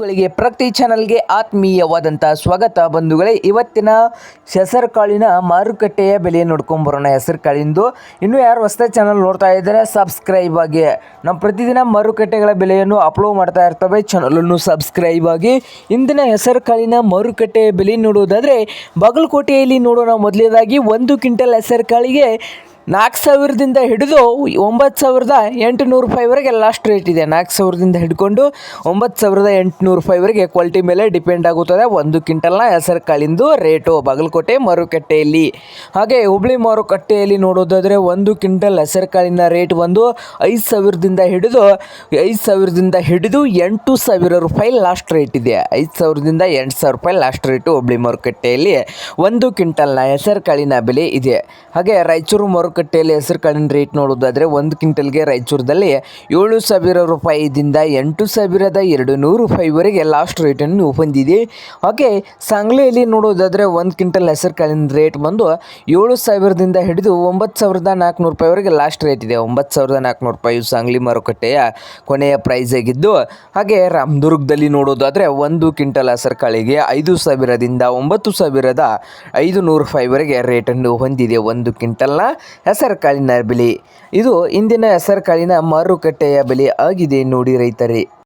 ಬಂಧುಗಳಿಗೆ ಪ್ರತಿ ಚಾನಲ್ಗೆ ಆತ್ಮೀಯವಾದಂಥ ಸ್ವಾಗತ ಬಂಧುಗಳೇ. ಇವತ್ತಿನ ಹೆಸರುಕಾಳಿನ ಮಾರುಕಟ್ಟೆಯ ಬೆಲೆ ನೋಡ್ಕೊಂಬರೋಣ ಹೆಸರು ಕಾಳಿಂದು ಇನ್ನೂ ಯಾರು ಹೊಸ ಚಾನಲ್ ನೋಡ್ತಾ ಇದ್ದಾರೆ ಸಬ್ಸ್ಕ್ರೈಬ್ ಆಗಿ. ನಾವು ಪ್ರತಿದಿನ ಮಾರುಕಟ್ಟೆಗಳ ಬೆಲೆಯನ್ನು ಅಪ್ಲೋಡ್ ಮಾಡ್ತಾ ಇರ್ತವೆ. ಚಾನಲನ್ನು ಸಬ್ಸ್ಕ್ರೈಬ್ ಆಗಿ. ಇಂದಿನ ಹೆಸರುಕಾಳಿನ ಮಾರುಕಟ್ಟೆಯ ಬೆಲೆ ನೋಡುವುದಾದರೆ, ಬಾಗಲಕೋಟೆಯಲ್ಲಿ ನೋಡೋಣ ಮೊದಲನೇದಾಗಿ ಒಂದು ಕ್ವಿಂಟಲ್ ಹೆಸರು ಕಾಳಿಗೆ ನಾಲ್ಕು ಸಾವಿರದಿಂದ ಹಿಡಿದು ಒಂಬತ್ತು ಸಾವಿರದ ಎಂಟುನೂರು ರೂಪಾಯಿವರೆಗೆ ಲಾಸ್ಟ್ ರೇಟ್ ಇದೆ. ನಾಲ್ಕು ಸಾವಿರದಿಂದ ಹಿಡ್ಕೊಂಡು ಒಂಬತ್ತು ಸಾವಿರದ ಎಂಟುನೂರು ರೂಪಾಯಿವರೆಗೆ ಕ್ವಾಲಿಟಿ ಮೇಲೆ ಡಿಪೆಂಡ್ ಆಗುತ್ತದೆ. ಒಂದು ಕ್ವಿಂಟಲ್ನ ಹೆಸರು ಕಾಳಿಂದು ರೇಟು ಬಾಗಲಕೋಟೆ ಮಾರುಕಟ್ಟೆಯಲ್ಲಿ. ಹಾಗೆ ಹುಬ್ಳಿ ಮಾರುಕಟ್ಟೆಯಲ್ಲಿ ನೋಡೋದಾದರೆ ಒಂದು ಕ್ವಿಂಟಲ್ ಹೆಸರು ಕಾಳಿನ ರೇಟ್ ಒಂದು ಐದು ಸಾವಿರದಿಂದ ಹಿಡಿದು, ಐದು ಸಾವಿರದಿಂದ ಹಿಡಿದು ಎಂಟು ಸಾವಿರ ರೂಪಾಯಿ ಲಾಸ್ಟ್ ರೇಟ್ ಇದೆ. ಐದು ಸಾವಿರದಿಂದ ಎಂಟು ಸಾವಿರ ರೂಪಾಯಿ ಲಾಸ್ಟ್ ರೇಟು ಹುಬ್ಳಿ ಮಾರುಕಟ್ಟೆಯಲ್ಲಿ ಒಂದು ಕ್ವಿಂಟಲ್ನ ಹೆಸರು ಕಾಳಿನ ಬೆಲೆ ಇದೆ. ಹಾಗೆ ರಾಯಚೂರು ಮಾರುಕಟ್ಟೆಯಲ್ಲಿ ಹೆಸರು ಕಾಳಿನ ರೇಟ್ ನೋಡೋದಾದರೆ ಒಂದು ಕ್ವಿಂಟಲ್ಗೆ ರಾಯಚೂರದಲ್ಲಿ ಏಳು ಸಾವಿರ ರೂಪಾಯಿದಿಂದ ಎಂಟು ಸಾವಿರದ ಎರಡು ನೂರು ರೂಪಾಯಿವರೆಗೆ ಲಾಸ್ಟ್ ರೇಟನ್ನು ಹೊಂದಿದೆ ಹಾಗೆ ಸಾಂಗ್ಲಿಯಲ್ಲಿ ನೋಡೋದಾದರೆ ಒಂದು ಕ್ವಿಂಟಲ್ ಹೆಸರು ಕಾಳಿನ ರೇಟ್ ಬಂದು ಏಳು ಸಾವಿರದಿಂದ ಹಿಡಿದು ಒಂಬತ್ತು ಸಾವಿರದ ನಾಲ್ಕುನೂರು ರೂಪಾಯಿವರೆಗೆ ಲಾಸ್ಟ್ ರೇಟ್ ಇದೆ. ಒಂಬತ್ತು ಸಾವಿರದ ನಾಲ್ಕುನೂರು ರೂಪಾಯಿ ಸಾಂಗ್ಲಿ ಮಾರುಕಟ್ಟೆಯ ಕೊನೆಯ ಪ್ರೈಸ್ ಆಗಿದ್ದು, ಹಾಗೆ ರಾಮದುರ್ಗದಲ್ಲಿ ನೋಡೋದಾದರೆ ಒಂದು ಕ್ವಿಂಟಲ್ ಹೆಸರು ಕಾಳಿಗೆ ಐದು ಸಾವಿರದಿಂದ ಒಂಬತ್ತು ಸಾವಿರದ ಐದು ನೂರು ರೂಪಾಯಿವರೆಗೆ ರೇಟನ್ನು ಹೊಂದಿದೆ. ಒಂದು ಕ್ವಿಂಟಲ್ನ ಹೆಸರು ಕಾಳಿನ ಬೆಲೆ. ಇದು ಇಂದಿನ ಹೆಸರು ಕಾಳಿನ ಮಾರುಕಟ್ಟೆಯ ಬೆಲೆ ಆಗಿದೆ ನೋಡಿ ರೈತರೇ.